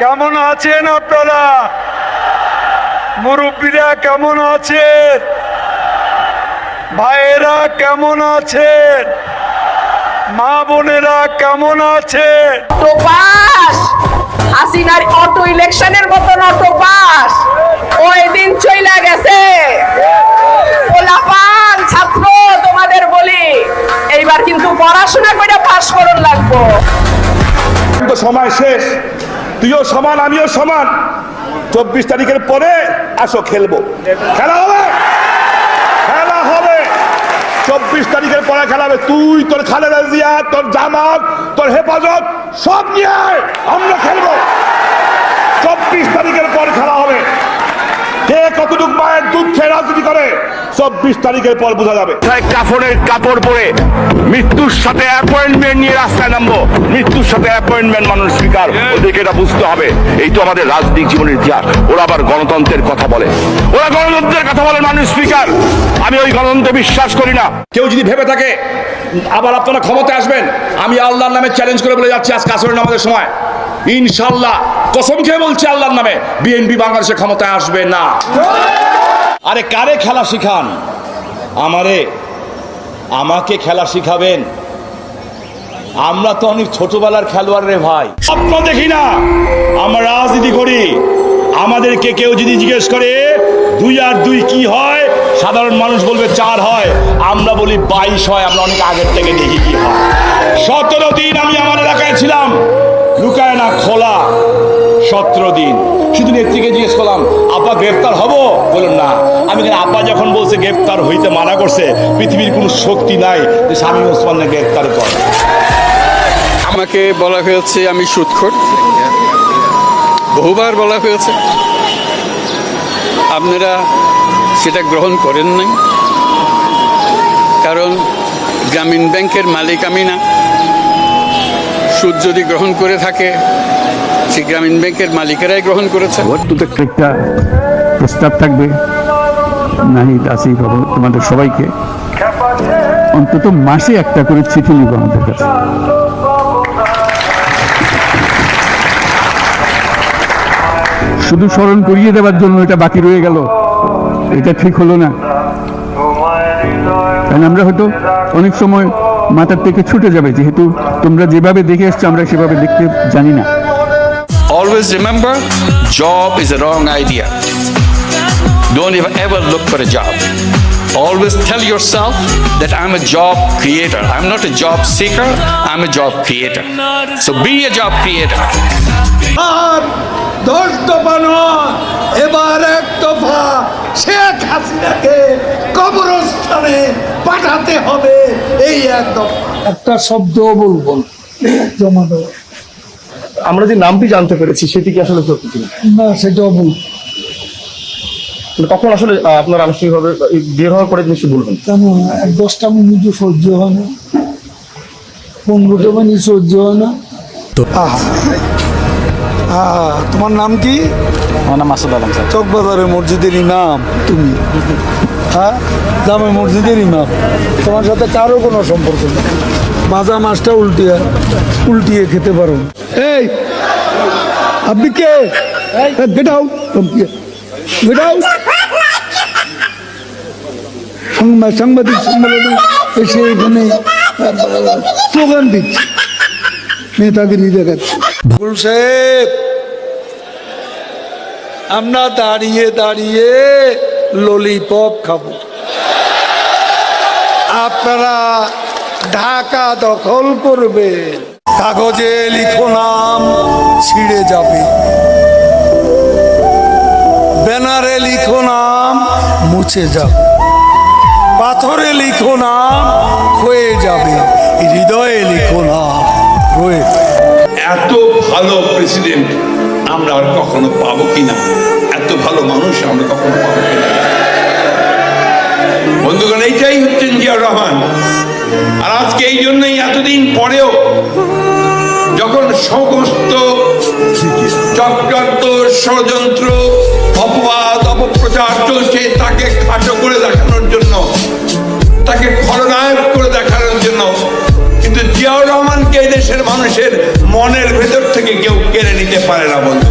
কেমন আছেন আপনারা? মুরব্বীরা কেমন আছেন? ভাইয়েরা কেমন আছেন? মা বোনেরা কেমন আছেন? Auto pass! হাসিনার অটো ইলেকশনের মতন অটো পাস! ওই দিন চইলা গেছে? পোলাপান ছাত্র তোমাদের বলি। এইবার কিন্তু পড়াশোনা করে পাস করুন লাগবো। তো সময় শেষ। তুইও সমান, আমিও সমান। চব্বিশ তারিখের পরে আসো, খেলব। খেলা হবে! খেলা হবে! চব্বিশ তারিখের পরে খেলা হবে। তুই, তোর খালেদা জিয়া, তোর জামাত, তোর হেফাজত, সব নিয়ে আমরা খেলব। চব্বিশ তারিখের পর খেলা হবে। কতটুক মায়ের দুঃখে রাজনীতি করে চব্বিশ তারিখের পর বোঝা যাবে। কাফনের কাপড় পরে মৃত্যুর সাথে অ্যাপয়েন্টমেন্ট নিয়ে রাস্তায় নামবো? মৃত্যুর সাথে অ্যাপয়েন্টমেন্ট মানুষ স্বীকার ওদেরকে এটা বুঝতে হবে। এই তো আমাদের রাজনৈতিক জীবনের ইতিহাস। ওরা আবার গণতন্ত্রের কথা বলে। ওরা গণতন্ত্রের কথা বলে মানুষ স্পিকার আমি ওই গণতন্ত্রে বিশ্বাস করি না। কেউ যদি ভেবে থাকে আবার আপনারা ক্ষমতায় আসবেন আমি আল্লাহর নামে চ্যালেঞ্জ করে বলে যাচ্ছি আজ কাসরের নামাজের সময়। ইনশাল্লাহ। কসম খেয়ে বলছি আল্লাহর নামে, বিএনপি বাংলাদেশে ক্ষমতায় আসবে না। আরে কারে খেলা শিখান? আমারে, আমাকে খেলা শিখাবেন। আমরা তো অনেক ছোটবেলার খেলোয়াড় রে ভাই। স্বপ্ন দেখি না, আমরা রাজনীতি করি। আমাদেরকে কেউ যদি জিজ্ঞেস করে, দুই আর দুই কি হয়? সাধারণ মানুষ বলবে, চার হয়। আমরা বলি, বাইশ হয়। আমরা অনেক আগের থেকে দেখি কি হয়। সতেরো দিন আমি আমার এলাকায় ছিলাম। সতেরো দিন। শুধু নেত্রীকে জিজ্ঞেস করলাম, আপা গ্রেফতার হব? বলুন না। আমি কেন আপা যখন বলছে গ্রেফতার হইতে মানা করছে, পৃথিবীর কোনো শক্তি নাই যে স্বামী ওসমানকে গ্রেফতার করে। আমাকে বলা হয়েছে আমি সুৎখর। বহুবার বলা হয়েছে। আপনারা সেটা গ্রহণ করেন নাই। কারণ গ্রামীণ ব্যাংকের মালিক আমি না। সুদ যদি গ্রহণ করে থাকে সে গ্রামীণ ব্যাংকের মালিকেরাই গ্রহণ করেছে। একটা প্রস্তাব থাকবে? নাহিদ তোমাদের সবাইকে। অন্তত মাসে একটা করে চিঠি লিখব আমাদের কাছে। শুধু স্মরণ করিয়ে দেওয়ার জন্য এটা বাকি রয়ে গেল। এটা ঠিক হলো না। কারণ আমরা হয়তো অনেক সময় মাথার থেকে ছুটে যাবে যেহেতু তোমরা যেভাবে দেখে এসছো আমরা সেভাবে দেখতে জানি না Always remember, job is a wrong idea. Don't ever look for a job. Always tell yourself that I'm a job creator. I'm not a job seeker, I'm a job creator. So be a job creator. দশ দফা নয় এবার এক দফা শেখ হাসিনাকে কবরস্থানে পাঠাতে হবে। এই এক দফা। একটা শব্দ বলব জমা দেওয়া আমরা যে নামটি জানতে পেরেছি সেটি কি আসলে সত্যি না সেটাও বলব মানে তখন আসলে আপনার আনুষ্ঠানিকভাবে বের হওয়ার পরে নিশ্চয়ই বলবেন কেন? এক দশটা মিনিট সহ্য হয় না। পনেরোটা মিনিট সহ্য হয় না। আহ, তোমার নাম কি? আমার নাম মাসুদ আলম স্যার। চকবাজারের মসজিদের ইমাম তুমি। হ্যাঁ? জামে মসজিদের ইমাম। তোমার সাথে কারও কোনো সম্পর্ক নেই। মাজা মাছটা উল্টিয়ে উল্টিয়ে খেতে পারো। এই! আপনি কে? গেটাও গেটাও সংবাদ সাংবাদিক সম্মেলনে এসে এখানে স্লোগান দিচ্ছে। নেতাগিরি দেখাচ্ছে। ভুল সাহেব আমরা দাঁড়িয়ে দাঁড়িয়ে ললিপপ খাব। আপনারা ঢাকা দখল করবে কাগজে লিখো নাম, ছিঁড়ে যাবে। ব্যানারে লিখো নাম, মুছে যাবে। পাথরে লিখো নাম, ক্ষয়ে যাবে। হৃদয়ে লিখো নাম, রয়ে এত ভালো প্রেসিডেন্ট আমরা আর কখনো পাবো কিনা? এত ভালো মানুষ আমরা কখনো পাবো বন্ধুগণ, এইটাই হচ্ছেন জিয়াউর রহমান। আর আজকে এই জন্যই এতদিন পরেও যখন সমস্ত চক্রান্ত ষড়যন্ত্র, অপবাদ, অপপ্রচার চলছে তাকে খাটো করে দেখানোর জন্য, তাকে খলনায়ক করে দেখানোর জন্য, কিন্তু জিয়াউর রহমানকে দেশের মানুষের মনের ভেতর থেকে কেউ কেড়ে নিতে পারে না বন্ধু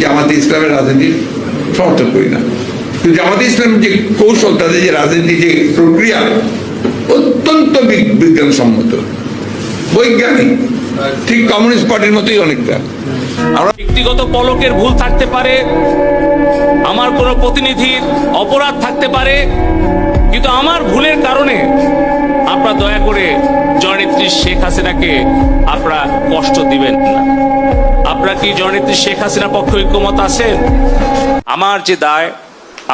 জামাতে ইসলামের রাজনীতি সমর্থন করি না। কিন্তু জামাতে ইসলাম যে কৌশল, তাদের যে রাজনীতি যে প্রক্রিয়া, অত্যন্ত বিজ্ঞানসম্মত। বৈজ্ঞানিক। ঠিক কমিউনিস্ট পার্টির মতোই অনেকটা। আমরা ব্যক্তিগত পলকের ভুল থাকতে পারে, আমার কোনো প্রতিনিধির অপরাধ থাকতে পারে, কিন্তু আমার ভুলের কারণে আপনারা দয়া করে জননেত্রী শেখ হাসিনাকে আপনারা কষ্ট দিবেন না। আপনারা কি জননেত্রী শেখ হাসিনার পক্ষে ঐক্যমত আছেন আমার যে দায়,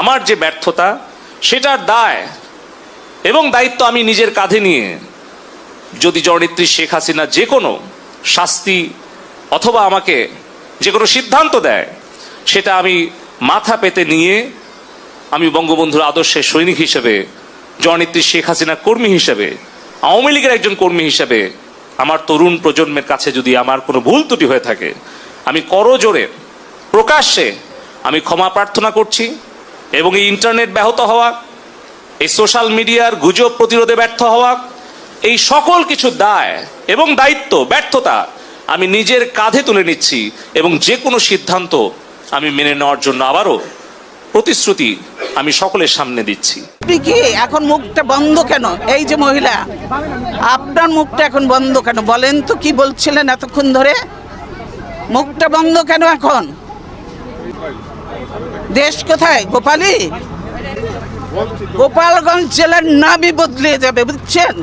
আমার যে ব্যর্থতা, সেটার দায় এবং দায়িত্ব আমি নিজের কাঁধে নিয়ে যদি জননেত্রী শেখ হাসিনা যে কোনো শাস্তি অথবা আমাকে যে কোনো সিদ্ধান্ত দেয়, সেটা আমি মাথা পেতে নিয়ে আমি বঙ্গবন্ধুর আদর্শের সৈনিক হিসেবে, জননেত্রী শেখ হাসিনা কর্মী হিসেবে, আওয়ামী লীগের একজন কর্মী হিসেবে আমার তরুণ প্রজন্মের কাছে যদি আমার কোনো ভুল ত্রুটি হয়ে থাকে, আমি করজোরে প্রকাশ্যে আমি ক্ষমা প্রার্থনা করছি এবং এই ইন্টারনেট ব্যাহত হওয়া, এই সোশ্যাল মিডিয়ার গুজব প্রতিরোধে ব্যর্থ হওয়া, এই সকল কিছু দায় এবং দায়িত্ব, ব্যর্থতা আমি নিজের কাঁধে তুলে নিচ্ছি এবং যে কোনো সিদ্ধান্ত আমি মেনে নেওয়ার জন্য আবারও প্রতিশ্রুতি আমি সকলের সামনে দিচ্ছি। কি এখন মুখটা বন্ধ কেন? এই যে মহিলা, আপনার মুখটা এখন বন্ধ কেন? বলেন তো কি বলছিলেন এতক্ষণ ধরে? মুখটা বন্ধ কেন এখন? দেশ কোথায়? গোপালী গোপালগঞ্জ জেলার নামই বদলে যাবে, বুঝছেন?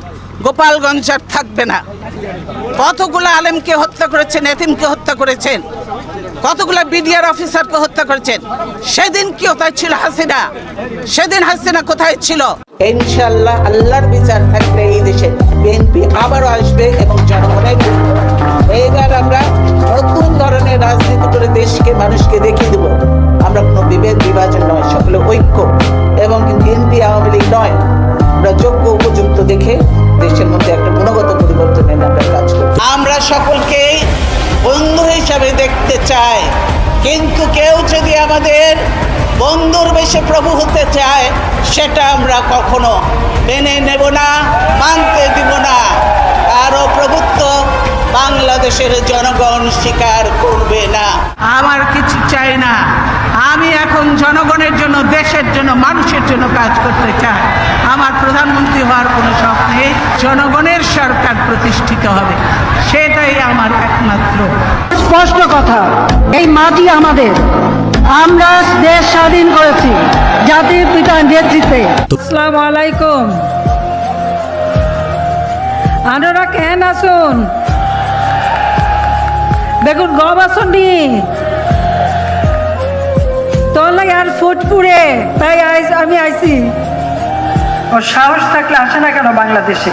গোপালগঞ্জ আর থাকবে না। কতগুলো আলেমকে হত্যা করেছেন, এতিমকে হত্যা করেছেন? কতগুলো বিডিআর অফিসারকে হত্যা করেছেন? সেদিন কি কোথায় ছিল হাসিনা? সেদিন হাসিনা কোথায় ছিল? ইনশাল্লাহ আল্লাহর বিচার থাকলে এই দেশে। বিএনপি আবারও আসবে এবং জনগণের এইবার আমরা নতুন ধরনের রাজনীতি করে দেশকে, মানুষকে দেখিয়ে দেব। আমরা কোনো বিভেদ, বিভাজন নয়, সকলে ঐক্য। এবং বিএনপি আওয়ামী লীগ নয়। আমরা যোগ্য উপযুক্ত দেখে দেশের মধ্যে একটা গুণগত পরিবর্তন এনে আমরা কাজ করি আমরা সকলকে বন্ধু হিসাবে দেখতে চাই কিন্তু কেউ যদি আমাদের বন্ধুর বেশে প্রভু হতে চায়, সেটা আমরা কখনো মেনে নেব না, মানতে দিব না। আরও প্রভুত্ব বাংলাদেশের জনগণ স্বীকার করবে না। আমার কিছু চাই না। আমি এখন জনগণের জন্য, দেশের জন্য, মানুষের জন্য কাজ করতে চাই। আমার প্রধানমন্ত্রী হওয়ার কোনো শখ নেই। জনগণের সরকার প্রতিষ্ঠিত হবে। সেটাই আমার একমাত্র স্পষ্ট কথা এই মাটি আমাদের। আমরা দেশ স্বাধীন করেছি জাতির পিতার নেতৃত্বে। আসসালামু আলাইকুম। আপনারা কেন আসুন? দেখুন গব আসুন নি। তোর লাগে আর ফুট পুড়ে তাই আমি আইছি। ও সাহস থাকলে আসে না কেন বাংলাদেশে?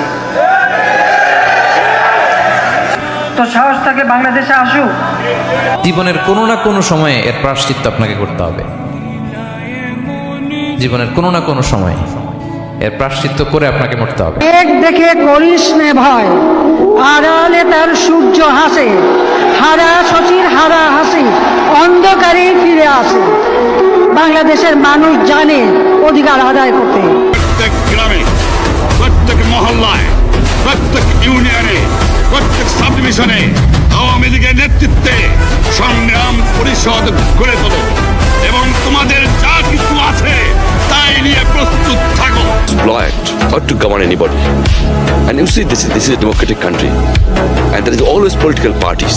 তো সাহস থাকে বাংলাদেশে আসুক। জীবনের কোনো না কোনো সময়ে এর প্রাশ্চিত্য আপনাকে করতে হবে। জীবনের কোনো না কোনো সময়ে এর প্রাশ্চিত্য করে আপনাকে মরতে হবে। এক দেখে করিস নে ভয় আড়ালে তার সূর্য হাসে হারা শশীর হারা হাসি অন্ধকারে ফিরে আসে। বাংলাদেশের মানুষ জানে অধিকার আদায় করতে। প্রত্যেক গ্রামে প্রত্যেক মহল্লায় প্রত্যেক ইউনিয়নে প্রত্যেক সাব ডিভিশনে আওয়ামী লীগের নেতৃত্বে সংগ্রাম পরিষদ গড়ে তোলো। এবং তোমাদের যা কিছু আছে তাই নিয়ে প্রস্তুত থাকো Blind, not to govern anybody. And you see, this is, this is a democratic country. And there is always political parties.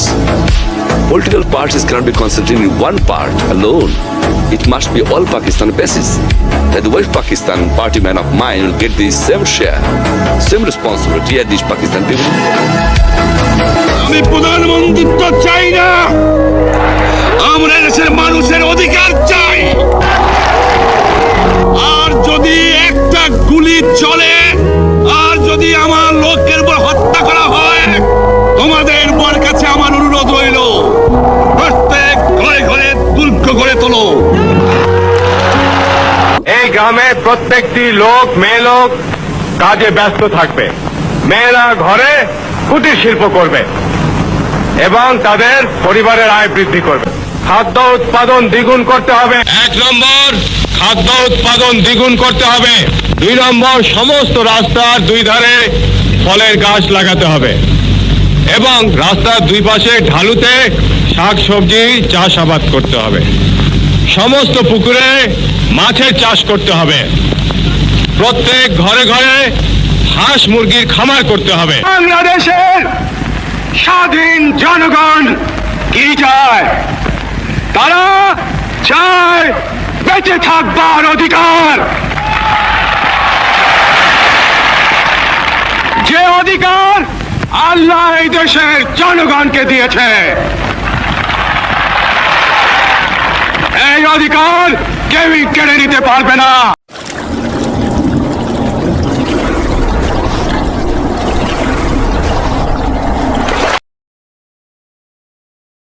Political parties cannot be concentrated in one part alone. It must be all Pakistan basis. That the West Pakistan party man of mine will get the same share, same responsibility as these Pakistan people. আমি প্রধানমন্ত্রিত্ব চাই না আমরা দেশের মানুষের অধিকার চাই যদি একটা গুলি চলে আর যদি আমার লোকের উপর হত্যা করা হয় তোমাদের বর কাছে আমার অনুরোধ রইল প্রত্যেক ঘরে ঘরে দুর্গ গড়ে তোলো। এই গ্রামে প্রত্যেকটি লোক মেয়ে লোক কাজে ব্যস্ত থাকবে। মেয়েরা ঘরে কুটির শিল্প করবে এবং তাদের পরিবারের আয় বৃদ্ধি করবে। খাদ্য উৎপাদন দ্বিগুণ করতে হবে। এক নম্বর খাদ্য উৎপাদন দ্বিগুণ করতে হবে। দুই নম্বর সমস্ত রাস্তার দুই ধারে ফলের গাছ লাগাতে হবে। এবং রাস্তার দুই পাশে ঢালুতে শাক, সবজি চাষাবাদ করতে হবে। সমস্ত পুকুরে মাছের চাষ করতে হবে। প্রত্যেক ঘরে ঘরে হাঁস মুরগির খামার করতে হবে। বাংলাদেশের স্বাধীন জনগণ কি চায়? তারা চায় বেঁচে থাকবার অধিকার। যে অধিকার আল্লাহ এই দেশের জনগণকে দিয়েছে। এই অধিকার কেউই কেড়ে নিতে পারবে না।